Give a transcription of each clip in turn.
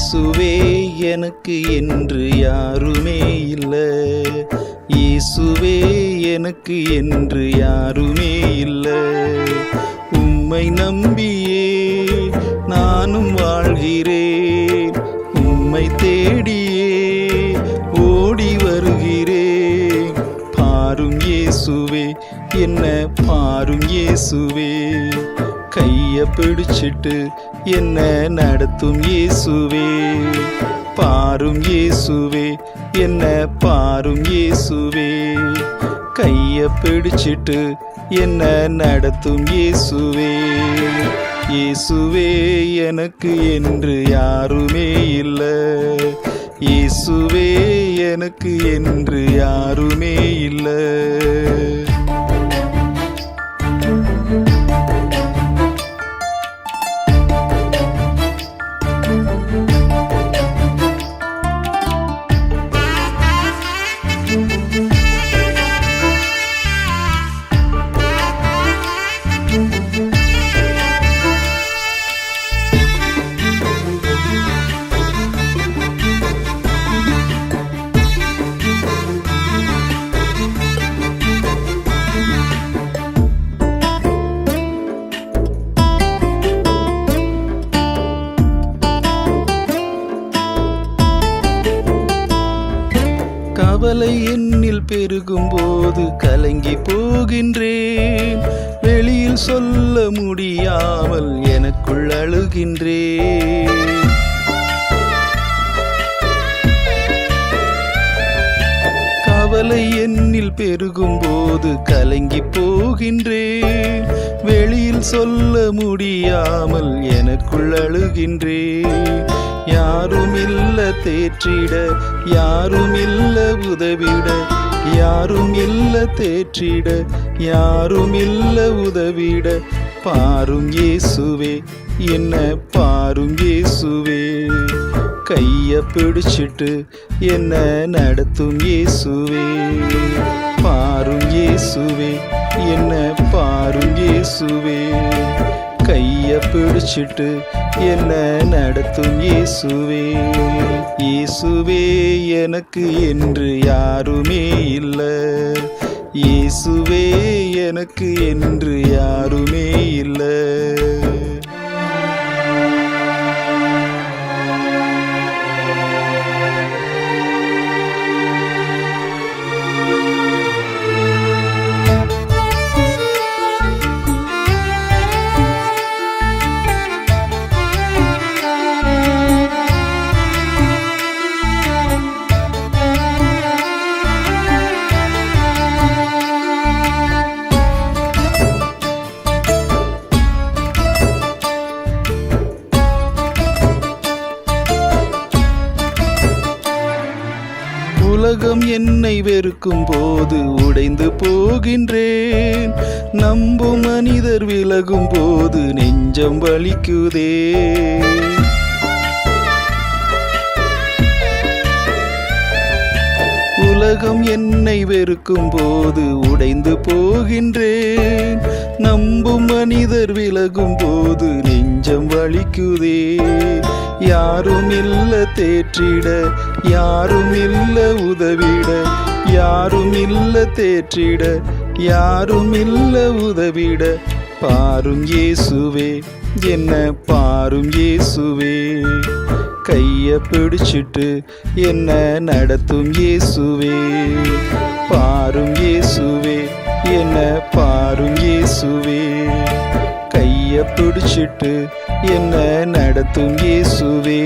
இயேசுவே எனக்கு என்று யாருமே இல்லை. இயேசுவே எனக்கு என்று யாருமே இல்லை. உம்மை நம்பியே நானும் வாழ்கிறேன். உம்மை தேடியே ஓடி வருகிறேன். பாரும் இயேசுவே என்ன பாரும் இயேசுவே. கைய பிடிச்சிட்டு என்ன நடத்தும் இயேசுவே? பாரும் இயேசுவே என்ன பாரும் இயேசுவே? கைய பிடிச்சிட்டு என்ன நடத்தும் இயேசுவே? இயேசுவே எனக்கு என்று யாருமே இல்லை. இயேசுவே எனக்கு என்று யாருமே இல்லை. கவலை என்னில் பெருகும் போது கலங்கி போகின்றேன். வெளியில் சொல்ல முடியாமல் எனக்குள் அழுகின்றேன். கவலை என்னில் பெருகும் போது கலங்கி போகின்றேன் வெளியில் சொல்ல முடியாமல் எனக்குள் அழுகின்றேன் யாரும் இல்ல தேற்றிட யாரும் இல்ல உதவிட யாரும் இல்ல தேற்றிட யாரும் இல்ல உதவிட பாரும் இயேசுவே என்ன பாரும் இயேசுவே. கைய பிடிச்சிட்டு என்ன நடத்தும் இயேசுவே. பாரும் இயேசுவே என்ன பாரும் இயேசுவே. கைய பிடிச்சிட்டு என்ன நடத்தும் இயேசுவே. இயேசுவே எனக்கு என்று யாருமே இல்லை. இயேசுவே எனக்கு என்று யாருமே இல்லை. என்னை வெறுக்கும் போது உடைந்து போகின்றேன். நம்பும் மனிதர் விலகும் போது நெஞ்சம் வலிக்குதே. உலகம் என்னை வெறுக்கும் போது உடைந்து போகின்றேன். நம்பும் மனிதர் விலகும் போது நெஞ்சம் வலிக்குதே. யாரும் இல்ல தேற்றிட யாரும் இல்ல உதவிட யாரும் இல்ல தேற்றிட யாரும் இல்ல உதவிட. பாரும் இயேசுவே என்ன பாரும் இயேசுவே. கைய பிடிச்சிட்டு என்ன நடத்தும் இயேசுவே. பாரும் இயேசுவே என்ன பாரும் இயேசுவே. கைய பிடிச்சிட்டு என்ன நடத்தும் இயேசுவே?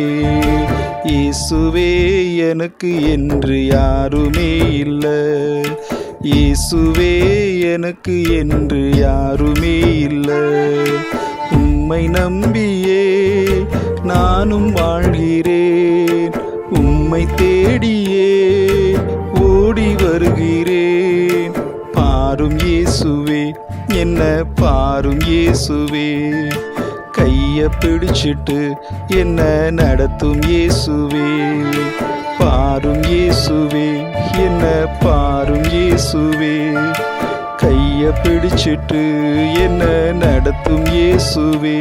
இயேசுவே எனக்கு என்று யாருமே இல்லை. இயேசுவே எனக்கு என்று யாருமே இல்லை. உம்மை நம்பியே நானும் வாழ்கிறேன். உம்மை தேடியே ஓடி வருகிறேன். பாரும் இயேசுவே என்ன பாரும் இயேசுவே? கைய பிடிச்சிட்டு என்ன நடத்தும் இயேசுவே? பாரும் இயேசுவே என்ன பாரும் இயேசுவே? கைய பிடிச்சிட்டு என்ன நடத்தும் இயேசுவே?